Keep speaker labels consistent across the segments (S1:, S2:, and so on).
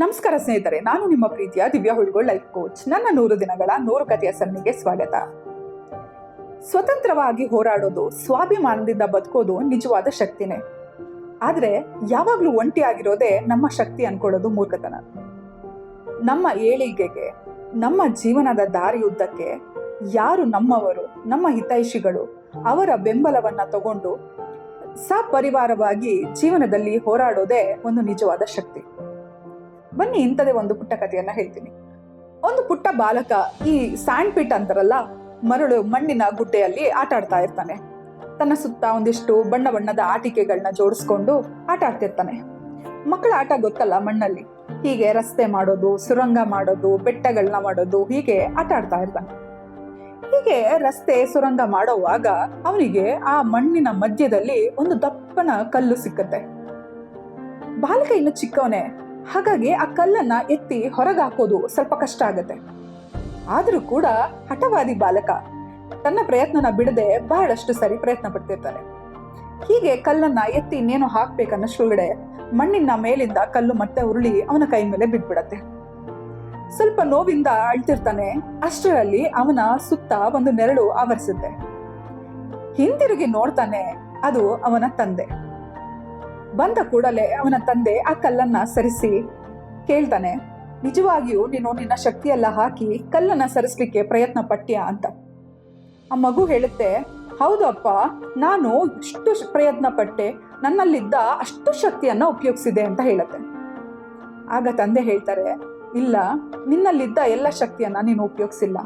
S1: ನಮಸ್ಕಾರ ಸ್ನೇಹಿತರೆ, ನಾನು ನಿಮ್ಮ ಪ್ರೀತಿಯ ದಿವ್ಯಾ ಹುಳ್ಗೋಳ್ ಲೈಫ್ ಕೋಚ್. ನನ್ನ ನೂರು ದಿನಗಳ ನೂರು ಕಥೆಯ ಸರಣಿಗೆ ಸ್ವಾಗತ. ಸ್ವತಂತ್ರವಾಗಿ ಹೋರಾಡೋದು, ಸ್ವಾಭಿಮಾನದಿಂದ ಬದುಕೋದು ನಿಜವಾದ ಶಕ್ತಿನೇ. ಆದರೆ ಯಾವಾಗಲೂ ಒಂಟಿಯಾಗಿರೋದೇ ನಮ್ಮ ಶಕ್ತಿ ಅನ್ಕೊಳ್ಳೋದು ಮೂರ್ಖತನ. ನಮ್ಮ ಏಳಿಗೆಗೆ, ನಮ್ಮ ಜೀವನದ ದಾರಿಯುದ್ದಕ್ಕೆ ಯಾರು ನಮ್ಮವರು, ನಮ್ಮ ಹಿತೈಷಿಗಳು, ಅವರ ಬೆಂಬಲವನ್ನ ತಗೊಂಡು ಸಪರಿವಾರವಾಗಿ ಜೀವನದಲ್ಲಿ ಹೋರಾಡೋದೇ ಒಂದು ನಿಜವಾದ ಶಕ್ತಿ. ಬನ್ನಿ ಇಂಥದೇ ಒಂದು ಪುಟ್ಟ ಕಥೆಯನ್ನ ಹೇಳ್ತೀನಿ. ಒಂದು ಪುಟ್ಟ ಬಾಲಕ ಈ ಸ್ಯಾಂಡ್ ಪಿಟ್ ಅಂತಾರಲ್ಲ, ಮರಳು ಮಣ್ಣಿನ ಗುಡ್ಡೆಯಲ್ಲಿ ಆಟ ಆಡ್ತಾ ಇರ್ತಾನೆ. ತನ್ನ ಸುತ್ತ ಒಂದಿಷ್ಟು ಬಣ್ಣ ಬಣ್ಣದ ಆಟಿಕೆಗಳನ್ನ ಜೋಡಿಸ್ಕೊಂಡು ಆಟ ಆಡ್ತಿರ್ತಾನೆ ಮಕ್ಕಳ ಆಟ ಗೊತ್ತಲ್ಲ ಮಣ್ಣಲ್ಲಿ. ಹೀಗೆ ರಸ್ತೆ ಮಾಡೋದು, ಸುರಂಗ ಮಾಡೋದು ಬೆಟ್ಟಗಳನ್ನ ಮಾಡೋದು, ಹೀಗೆ ಆಟ ಆಡ್ತಾ ಇರ್ತಾನೆ. ಹೀಗೆ ರಸ್ತೆ ಸುರಂಗ ಮಾಡೋವಾಗ ಅವನಿಗೆ ಆ ಮಣ್ಣಿನ ಮಧ್ಯದಲ್ಲಿ ಒಂದು ದಪ್ಪನ ಕಲ್ಲು ಸಿಕ್ಕತ್ತೆ. ಬಾಲಕ ಇನ್ನು ಚಿಕ್ಕವನೇ ಹಾಗಾಗಿ ಆ ಕಲ್ಲನ್ನ ಎತ್ತಿ ಹೊರಗಾಕೋದು ಸ್ವಲ್ಪ ಕಷ್ಟ ಆಗತ್ತೆ. ಆದರೂ ಕೂಡ ಹಠವಾದಿ ಬಾಲಕ ತನ್ನ ಪ್ರಯತ್ನನ ಬಿಡದೆ ಬಹಳಷ್ಟು ಸರಿ ಪ್ರಯತ್ನ ಪಡ್ತಿರ್ತಾನೆ ಹೀಗೆ ಕಲ್ಲನ್ನ ಎತ್ತಿ ಇನ್ನೇನು ಹಾಕ್ಬೇಕನ್ನಷ್ಟೊಳಗಡೆ ಮಣ್ಣಿನ ಮೇಲಿಂದ ಕಲ್ಲು ಮತ್ತೆ ಉರುಳಿ ಅವನ ಕೈ ಮೇಲೆ ಬಿದ್ಬಿಡತ್ತೆ ಸ್ವಲ್ಪ ನೋವಿಂದ ಅಳ್ತಿರ್ತಾನೆ ಅಷ್ಟರಲ್ಲಿ ಅವನ ಸುತ್ತ ಒಂದು ನೆರಳು ಆವರಿಸುತ್ತೆ. ಹಿಂದಿರುಗಿ ನೋಡ್ತಾನೆ ಅದು ಅವನ ತಂದೆ. ಬಂದ ಕೂಡಲೇ ಅವನ ತಂದೆ ಆ ಕಲ್ಲನ್ನ ಸರಿಸಿ ಕೇಳ್ತಾನೆ, ನಿಜವಾಗಿಯೂ ನೀನು ನಿನ್ನ ಶಕ್ತಿಯೆಲ್ಲ ಹಾಕಿ ಕಲ್ಲನ್ನ ಸರಿಸ್ಲಿಕ್ಕೆ ಪ್ರಯತ್ನ ಪಟ್ಟ್ಯಾ ಅಂತ. ಆ ಮಗು ಹೇಳುತ್ತೆ, ಹೌದು ಅಪ್ಪ, ನಾನು ಇಷ್ಟು ಪ್ರಯತ್ನ ಪಟ್ಟೆ, ನನ್ನಲ್ಲಿದ್ದ ಅಷ್ಟು ಶಕ್ತಿಯನ್ನ ಉಪಯೋಗಿಸಿದೆ ಅಂತ ಹೇಳುತ್ತೆ. ಆಗ ತಂದೆ ಹೇಳ್ತಾರೆ, ಇಲ್ಲ, ನಿನ್ನಲ್ಲಿದ್ದ ಎಲ್ಲ ಶಕ್ತಿಯನ್ನ ನೀನು ಉಪಯೋಗಿಸಿಲ್ಲ.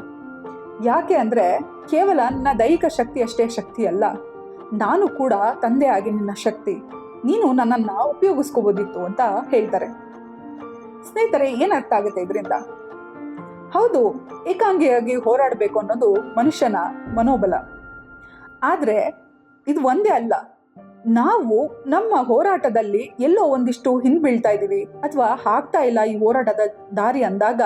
S1: ಯಾಕೆ ಅಂದ್ರೆ ಕೇವಲ ನನ್ನ ದೈಹಿಕ ಶಕ್ತಿ ಅಷ್ಟೇ ಶಕ್ತಿ ಅಲ್ಲ. ನಾನು ಕೂಡ ತಂದೆ ಆಗಿ ನಿನ್ನ ಶಕ್ತಿ. ನೀನು ನನ್ನನ್ನ ಉಪಯೋಗಿಸ್ಕೋಬೋದಿತ್ತು ಅಂತ ಹೇಳ್ತಾರೆ. ಸ್ನೇಹಿತರೆ, ಏನ್ ಅರ್ಥ ಆಗುತ್ತೆ ಇದರಿಂದ? ಹೌದು, ಏಕಾಂಗಿಯಾಗಿ ಹೋರಾಡಬೇಕು ಅನ್ನೋದು ಮನುಷ್ಯನ ಮನೋಬಲ. ಆದ್ರೆ, ಇದು ಒಂದೇ ಅಲ್ಲ. ನಾವು ನಮ್ಮ ಹೋರಾಟದಲ್ಲಿ ಎಲ್ಲೋ ಒಂದಿಷ್ಟು ಹಿಂದ್ಬೀಳ್ತಾ ಇದೀವಿ ಅಥವಾ ಹಾಕ್ತಾ ಇಲ್ಲ ಈ ಹೋರಾಟದ ದಾರಿ ಅಂದಾಗ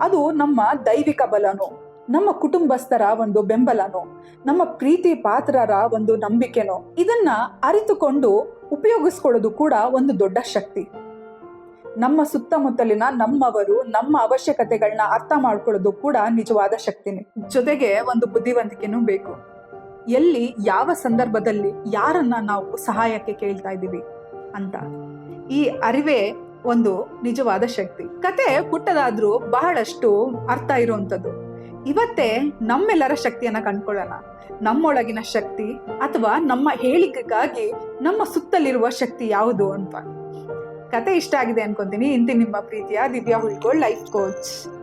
S1: ಅದು ನಮ್ಮ ದೈವಿಕ ಬಲನೋ. ನಮ್ಮ ಕುಟುಂಬಸ್ಥರ ಒಂದು ಬೆಂಬಲನೋ, ನಮ್ಮ ಪ್ರೀತಿ ಪಾತ್ರರ ಒಂದು ನಂಬಿಕೆನೋ, ಇದನ್ನ ಅರಿತುಕೊಂಡು ಉಪಯೋಗಿಸ್ಕೊಳ್ಳೋದು ಕೂಡ ಒಂದು ದೊಡ್ಡ ಶಕ್ತಿ. ನಮ್ಮ ಸುತ್ತಮುತ್ತಲಿನ ನಮ್ಮವರು, ನಮ್ಮ ಅವಶ್ಯಕತೆಗಳನ್ನ ಅರ್ಥ ಮಾಡ್ಕೊಳ್ಳೋದು ಕೂಡ ನಿಜವಾದ ಶಕ್ತಿನೇ. ಜೊತೆಗೆ ಒಂದು ಬುದ್ಧಿವಂತಿಕೆನೂ ಬೇಕು. ಎಲ್ಲಿ, ಯಾವ ಸಂದರ್ಭದಲ್ಲಿ ಯಾರನ್ನ ನಾವು ಸಹಾಯಕ್ಕೆ ಕೇಳ್ತಾ ಇದ್ದೀವಿ ಅಂತ. ಈ ಅರಿವೇ ಒಂದು ನಿಜವಾದ ಶಕ್ತಿ. ಕತೆ ಪುಟ್ಟದಾದ್ರೂ ಬಹಳಷ್ಟು ಅರ್ಥ ಇರುವಂಥದ್ದು ಇವತ್ತೇ ನಮ್ಮೆಲ್ಲರ ಶಕ್ತಿಯನ್ನ ಕಂಡ್ಕೊಳ್ಳೋಣ. ನಮ್ಮೊಳಗಿನ ಶಕ್ತಿ ಅಥವಾ ನಮ್ಮ ಹೇಳಿಕೆಗಾಗಿ ನಮ್ಮ ಸುತ್ತಲಿರುವ ಶಕ್ತಿ ಯಾವುದು ಅಂತ. ಕತೆ ಇಷ್ಟ ಆಗಿದೆ ಅನ್ಕೊಂತೀನಿ. ಇಂತಿ ನಿಮ್ಮ ಪ್ರೀತಿಯ ದಿವ್ಯಾ ಹುಳ್ಗೋಳ್ ಲೈಫ್ ಕೋಚ್.